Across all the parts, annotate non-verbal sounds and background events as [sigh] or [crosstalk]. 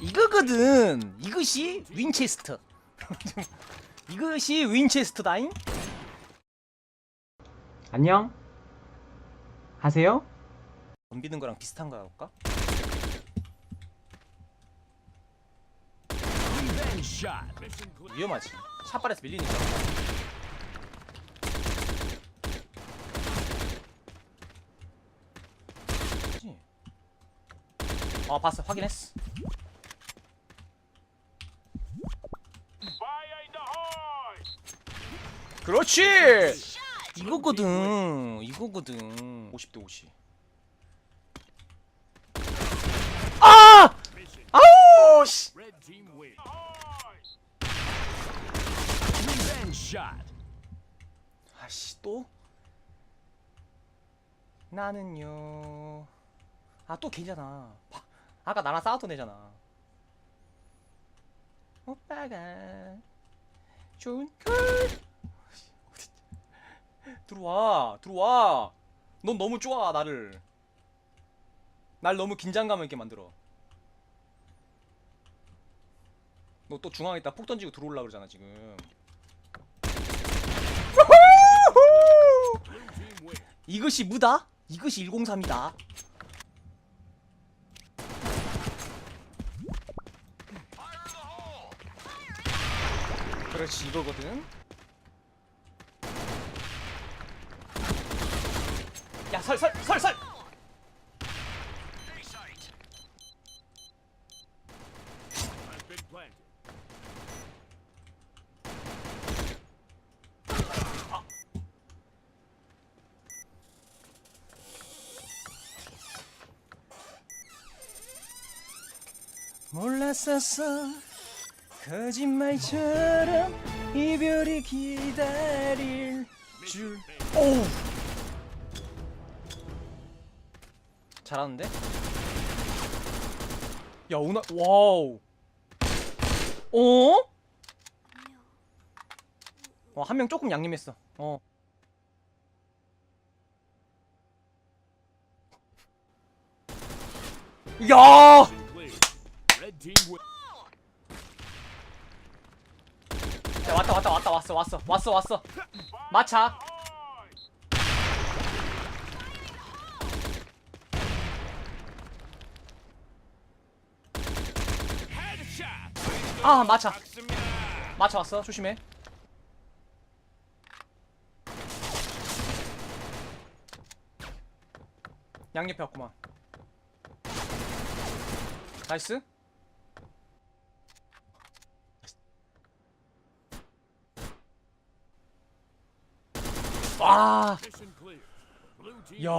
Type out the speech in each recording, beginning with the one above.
이거거든. 이것이 윈체스터. [laughs] 이것이 윈체스터다잉. 안녕? 하세요? 덤비는 거랑 비슷한가 볼까? 위험하지. 샷발에서 밀리니까. 어 봤어 확인했어. 그렇지. 이거거든. 이거거든. 50대 50. 아! 아우 씨. 아씨 또? 나는요. 아 또 걔잖아. 바- 아까 나랑 싸웠던 애잖아. 오빠가 좋은 걸. 들어와 들어와. 넌 너무 좋아 나를. 날 너무 긴장감 있게 만들어. 너 또 중앙에 있다 폭 던지고 들어올라 그러잖아 지금. 이것이 무다? 이것이 103이다. 그렇지 이거거든. 야 설 설 설 설. 몰랐었어 거짓말처럼 이별이 기다릴 줄 오우 잘하는데? 야 오나 와우 어? 어, 한 명 조금 양념했어. 어. 야! 야, 왔다, 왔다, 왔다, 왔어, 왔어, 왔어, 왔어. 마차. 아, 마차. 마차 왔어. 조심해. 양옆에 왔구만. 나이스. 아. 야.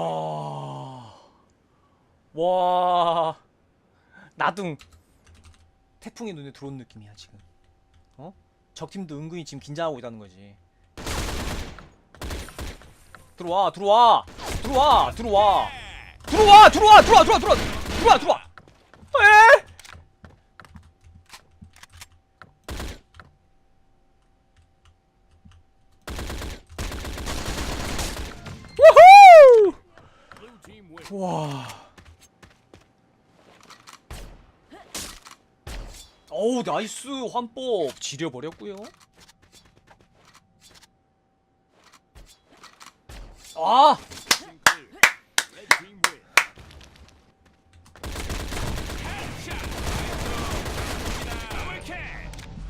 와. 나둥. 태풍이 눈에 들어온 느낌이야, 지금. 어? 적팀도 은근히 지금 긴장하고 있다는 거지. 들어와, 들어와. 들어와, 들어와. 들어와, 들어와, 들어와, 들어와, 들어와. 들어와, 들어와. 에? 와. 어우 나이스. 환법 지려버렸고요. 아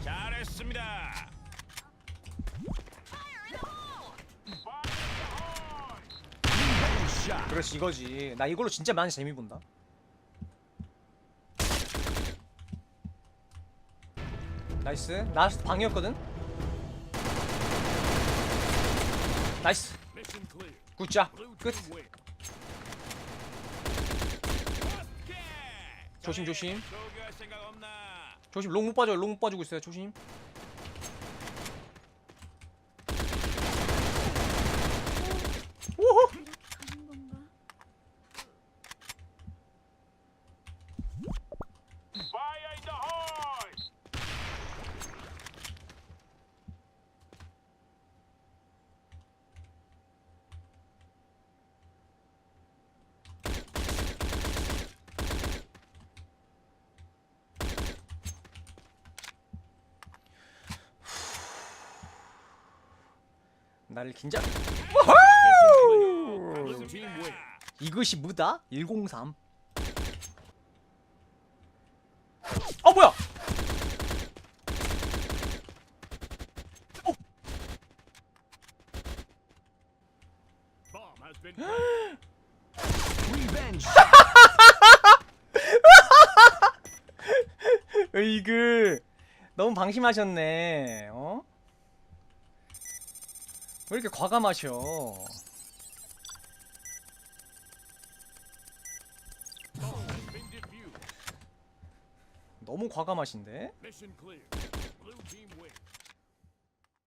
잘했습니다. 그렇지 이거지. 나 이걸로 진짜 많이 재미 본다. 나이스. 나 방이었거든? 나이스. 굿자 끝. 조심, 조심. 조심. 롱 못 빠져 롱못 빠지고 있어요. 조심 오호 가는 건가? Fire in the hole! 나를 긴장. 이것이 무다? 103 어 뭐야 been [laughs] 으이그 너무 방심하셨네 어? 왜 이렇게 과감하셔. 너무 과감하신데?